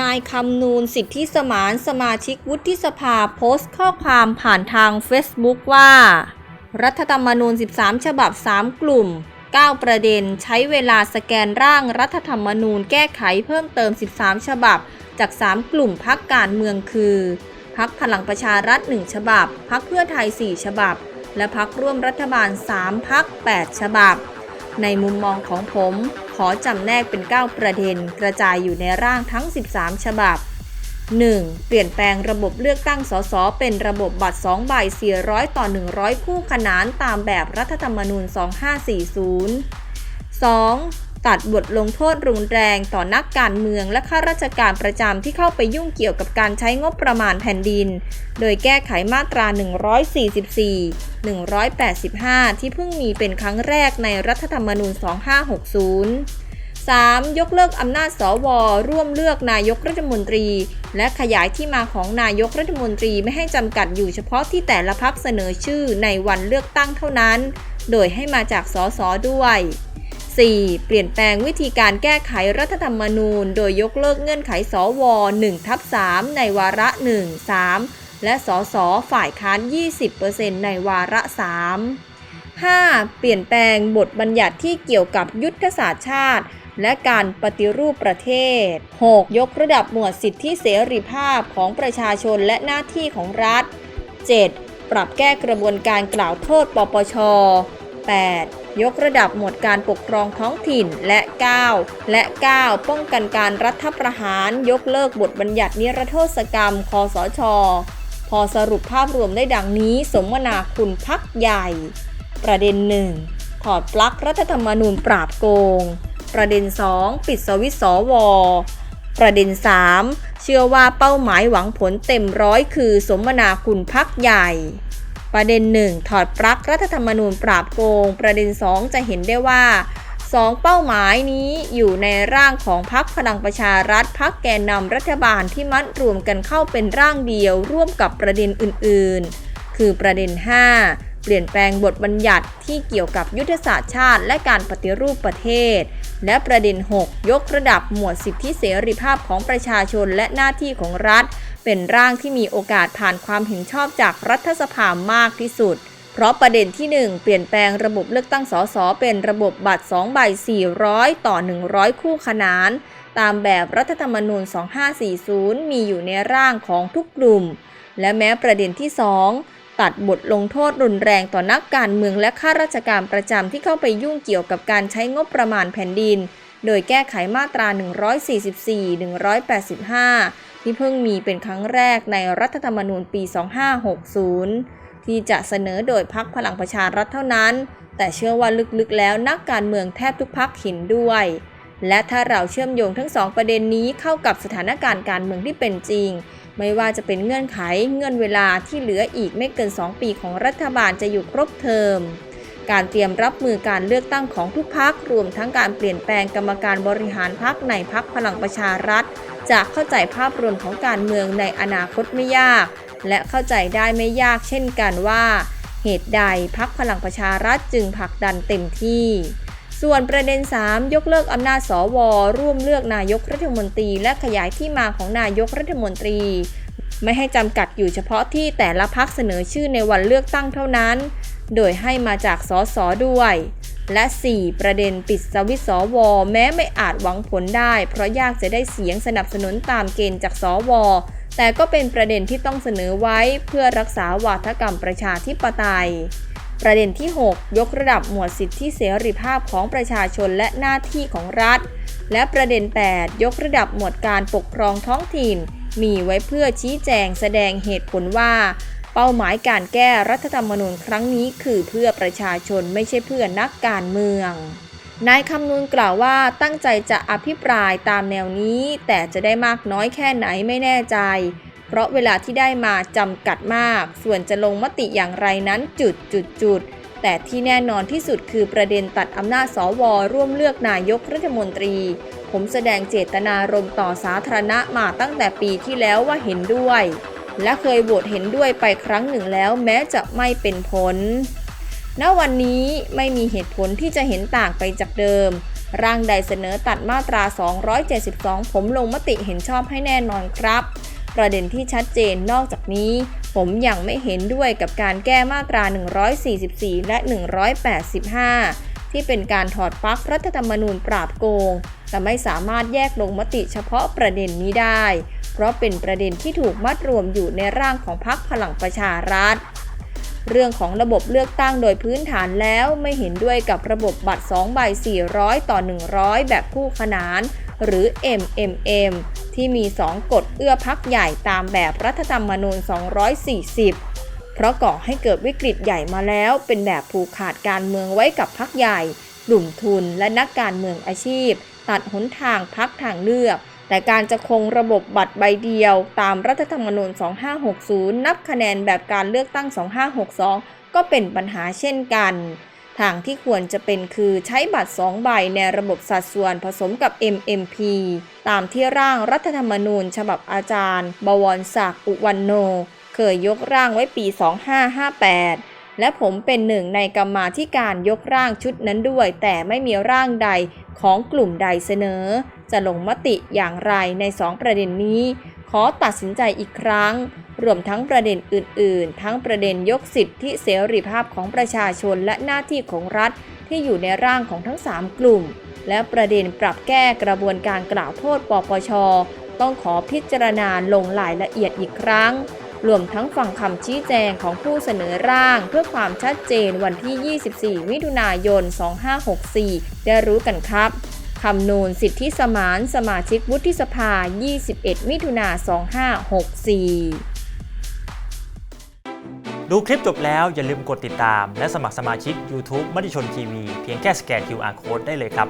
นายคำนูนสิทธิสมานสมาชิกวุฒิสภาโพสต์ข้อความผ่านทาง Facebook ว่า รัฐธรรมนูญ 13 ฉบับ 3 กลุ่ม 9 ประเด็นใช้เวลาสแกนร่างรัฐธรรมนูญแก้ไขเพิ่มเติม 13 ฉบับ จาก 3 กลุ่มพักการเมืองคือพักพลังประชารัฐ 1 ฉบับ พักเพื่อไทย 4 ฉบับ และพักร่วมรัฐบาล 3 พัก 8 ฉบับ ในมุมมองของผม ขอจำแนกเป็น 9 ประเด็น กระจายอยู่ในร่างทั้ง 13 ฉบับ 1. เปลี่ยนแปลงระบบเลือกตั้งสสเป็นระบบบัตร2ใบ400 ต่อ 100 คู่ขนานตามแบบรัฐธรรมนูญ 2540 2. ตัดบทลงโทษรุนแรงต่อนักการเมืองและข้าราชการประจำที่เข้าไปยุ่งเกี่ยวกับการใช้งบประมาณแผ่นดิน โดยแก้ไขมาตรา 144 185 ที่เพิ่งมีเป็นครั้งแรกในรัฐธรรมนูญ 2560 3. ยกเลิกอำนาจสว ร่วมเลือกนายกรัฐมนตรี และขยายที่มาของนายกรัฐมนตรีไม่ให้จำกัดอยู่เฉพาะที่แต่ละพักเสนอชื่อในวันเลือกตั้งเท่านั้น โดยให้มาจากสสด้วย 4. เปลี่ยนแปลงวิธีการแก้ไขรัฐธรรมนูญ โดยยกเลิกเงื่อนไขสว1ทับ3ในวาระ 1 3 และสสฝ่ายค้าน 20%ในวาระ 3 5. เปลี่ยนแปลงบทบัญญัติที่เกี่ยวกับยุทธศาสตร์ชาติ และการปฏิรูปประเทศ 6. ยกระดับหมวดสิทธิเสรีภาพของประชาชนและหน้าที่ของรัฐ 7. ปรับแก้กระบวนการกล่าวโทษปปช 8. ยกระดับหมวดการปกครองท้องถิ่นและ 9 และ 9 ป้องกันการรัฐประหารยกเลิกบทบัญญัตินิรโทษกรรมคอสช พอสรุปภาพรวมได้ดังนี้สมนาคุณพักใหญ่ ประเด็นหนึ่งถอดปลั๊กรัฐธรรมนูญปราบโกง ประเด็น 2 ปิดสวิตสวประเด็น 3 เชื่อว่าเป้าหมายหวังผลเต็มร้อยคือสมนาคุณพักใหญ่ ประเด็น 1 ถอดปลั๊กรัฐธรรมนูญปราบโกง ประเด็น 2 จะเห็นได้ว่า 2 เป้าหมายนี้อยู่ในร่างของพักพลังประชารัฐพักแกนนำรัฐบาลที่มัดรวมกันเข้าเป็นร่างเดียวร่วมกับประเด็นอื่นๆ คือประเด็น 5 เปลี่ยนแปลงบทบัญญัติที่เกี่ยวกับยุทธศาสตร์ชาติ และการปฏิรูปประเทศ และประเด็น 6 ยกระดับหมวดสิทธิเสรีภาพของประชาชนและหน้าที่ของรัฐ เป็นร่างที่มีโอกาสผ่านความเห็นชอบจากรัฐสภามากที่สุด เพราะประเด็นที่ 1 เปลี่ยนแปลงระบบเลือกตั้งสสเป็นระบบบัตร2ใบ400 ต่อ 100 คู่ขนาน ตามแบบรัฐธรรมนูญ 2540 มีอยู่ในร่างของทุกกลุ่ม และแม้ประเด็นที่ 2ตัดบทลงโทษรุนแรงต่อนักการเมืองและข้าราชการประจำที่เข้าไปยุ่งเกี่ยวกับการใช้งบประมาณแผ่นดิน โดยแก้ไขมาตรา 144 185 ที่เพิ่งมีเป็นครั้งแรกในรัฐธรรมนูญปี 2560 ที่จะเสนอโดยพักพลังประชารัฐเท่านั้น แต่เชื่อว่าลึกๆแล้วนักการเมืองแทบทุกพักเห็นด้วย และถ้าเราเชื่อมโยงทั้งสองประเด็นนี้เข้ากับสถานการณ์การเมืองที่เป็นจริง ไม่ว่าจะเป็นเงื่อนไขเงื่อนเวลาที่เหลืออีกไม่เกิน 2 ปีของรัฐบาลจะอยู่ครบเทอมการเตรียมรับมือการเลือกตั้งของทุกพักรวมทั้งการเปลี่ยนแปลงกรรมการบริหารพักในพักพลังประชารัฐ จะเข้าใจภาพรวมของการเมืองในอนาคตไม่ยาก และเข้าใจได้ไม่ยากเช่นกันว่า เหตุใดพักพลังประชารัฐจึงผลักดันเต็มที่ ส่วนประเด็น 3 ยกเลิกอำนาจสว ร่วมเลือกนายกรัฐมนตรี และขยายที่มาของนายกรัฐมนตรี ไม่ให้จำกัดอยู่เฉพาะที่แต่ละพักเสนอชื่อในวันเลือกตั้งเท่านั้น โดยให้มาจากสสด้วย และ 4 ประเด็นปิดสวิตสว แม้ไม่อาจหวังผลได้ เพราะยากจะได้เสียงสนับสนุนตามเกณฑ์จากสว แต่ก็เป็นประเด็นที่ต้องเสนอไว้เพื่อรักษาวาทกรรมประชาธิปไตย ประเด็นที่ 6 ยกระดับหมวดสิทธิเสรีภาพของประชาชนและหน้าที่ของรัฐ และประเด็น 8 ยกระดับหมวดการปกครองท้องถิ่น มีไว้เพื่อชี้แจงแสดงเหตุผลว่า เป้าหมายการแก้รัฐธรรมนูญครั้งนี้คือเพื่อประชาชนไม่ใช่เพื่อนักการเมืองนายคำนูนกล่าวว่าตั้งใจจะอภิปรายตามแนวนี้ แต่จะได้มากน้อยแค่ไหนไม่แน่ใจ เพราะเวลาที่ได้มาจำกัดมาก ส่วนจะลงมติอย่างไรนั้นจุดจุดจุดแต่ที่แน่นอนที่สุดคือประเด็นตัดอำนาจสวร่วมเลือกนายกรัฐมนตรี ผมแสดงเจตนารมณ์ต่อสาธารณะมาตั้งแต่ปีที่แล้วว่าเห็นด้วย และเคยโหวตเห็นด้วยไปครั้งหนึ่งแล้วแม้จะไม่เป็นผล ณ วันนี้ไม่มีเหตุผลที่จะเห็นต่างไปจากเดิม ร่างใดเสนอตัดมาตรา 272 ผมลงมติเห็นชอบให้แน่นอนครับ ประเด็นที่ชัดเจนนอกจากนี้ ผมยังไม่เห็นด้วยกับการแก้มาตรา 144 และ 185 ที่เป็นการถอดปลั๊กรัฐธรรมนูญปราบโกง แต่ไม่สามารถแยกลงมติเฉพาะประเด็นนี้ได้ เพราะเป็นประเด็นที่ถูกมัดรวมอยู่ในร่างของพรรคพลังประชารัฐ เรื่องของระบบเลือกตั้งโดยพื้นฐานแล้วไม่เห็นด้วยกับระบบบัตร2ใบ 400 ต่อ 100 แบบคู่ขนาน หรือ MMM ที่มี 2 กฎเอื้อพักใหญ่ตามแบบรัฐธรรมนูญ 240 เพราะก่อให้เกิดวิกฤตใหญ่มาแล้ว เป็นแบบผูกขาดการเมืองไว้กับพักใหญ่ กลุ่มทุนและนักการเมืองอาชีพ ตัดหนทางพักทางเลือก แต่การจะคงระบบบัตรใบเดียว ตามรัฐธรรมนูญ 2560 นับคะแนนแบบการเลือกตั้ง 2562 ก็เป็นปัญหาเช่นกัน ทางที่ควรจะเป็นคือใช้บัตร 2 ใบในระบบสัดส่วนผสมกับ MMP ตามที่ร่างรัฐธรรมนูญ ฉบับอาจารย์ บวรศักดิ์อุวันโน เคยยกร่างไว้ปี 2558และผมเป็นหนึ่งในกรรมาธิการยกร่างชุดนั้นด้วย แต่ไม่มีร่างใดของกลุ่มใดเสนอ จะลงมติอย่างไรในสองประเด็นนี้ ขอตัดสินใจอีกครั้ง รวมทั้งประเด็นอื่น ๆ ทั้งประเด็นยกสิทธิเสรีภาพของประชาชนและหน้าที่ของรัฐที่อยู่ในร่างของทั้ง 3 กลุ่ม และประเด็นปรับแก้กระบวนการกล่าวโทษปปช ต้องขอพิจารณาลงรายละเอียดอีกครั้ง รวมทั้งฟังคำชี้แจงของผู้เสนอร่าง เพื่อความชัดเจนวันที่ 24 มิถุนายน 2564 ได้รู้กันครับ คำนูนสิทธิสมานสมาชิกวุฒิสภา 21 มิถุนา2564ดูคลิปจบแล้วอย่าลืมกดติดตาม และสมัครสมาชิก YouTube มติชนทีวีเพียงแค่สแกน QR Code ได้เลยครับ